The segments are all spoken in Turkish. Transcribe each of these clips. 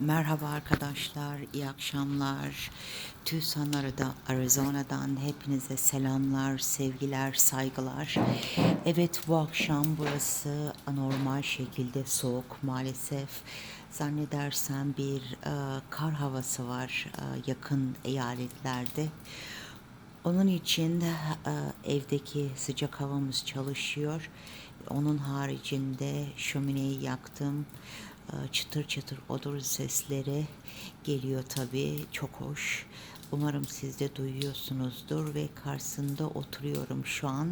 Merhaba arkadaşlar, iyi akşamlar. Tucson, Arada- Arizona'dan hepinize selamlar, sevgiler, saygılar. Evet bu akşam burası anormal şekilde soğuk maalesef. Zannedersem bir e, kar havası var e, yakın eyaletlerde. Onun için e, evdeki sıcak havamız çalışıyor. Onun haricinde şömineyi yaktım. E, çıtır çıtır odur sesleri geliyor tabii. Çok hoş. Umarım siz de duyuyorsunuzdur ve karşısında oturuyorum şu an.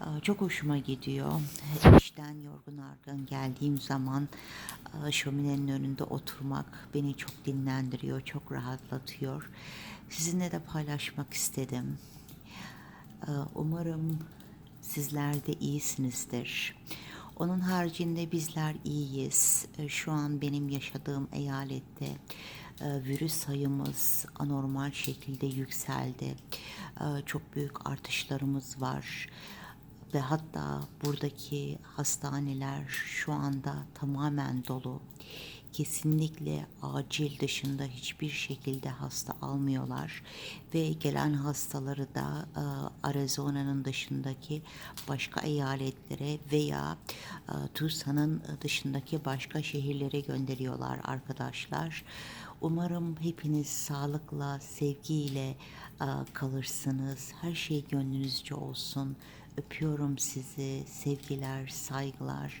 E, çok hoşuma gidiyor. İşten yorgun argın geldiğim zaman e, şöminenin önünde oturmak beni çok dinlendiriyor, çok rahatlatıyor. Sizinle de paylaşmak istedim. Ee, Umarım sizler de iyisinizdir. Onun haricinde bizler iyiyiz. Ee, Şu an benim yaşadığım eyalette e, virüs sayımız anormal şekilde yükseldi. Ee, Çok büyük artışlarımız var ve hatta buradaki hastaneler şu anda tamamen dolu. Kesinlikle acil dışında hiçbir şekilde hasta almıyorlar ve gelen hastaları da e, Arizona'nın dışındaki başka eyaletlere veya e, Tucson'ın dışındaki başka şehirlere gönderiyorlar arkadaşlar. Umarım hepiniz sağlıkla, sevgiyle e, kalırsınız. Her şey gönlünüzce olsun. Öpüyorum sizi. Sevgiler, saygılar.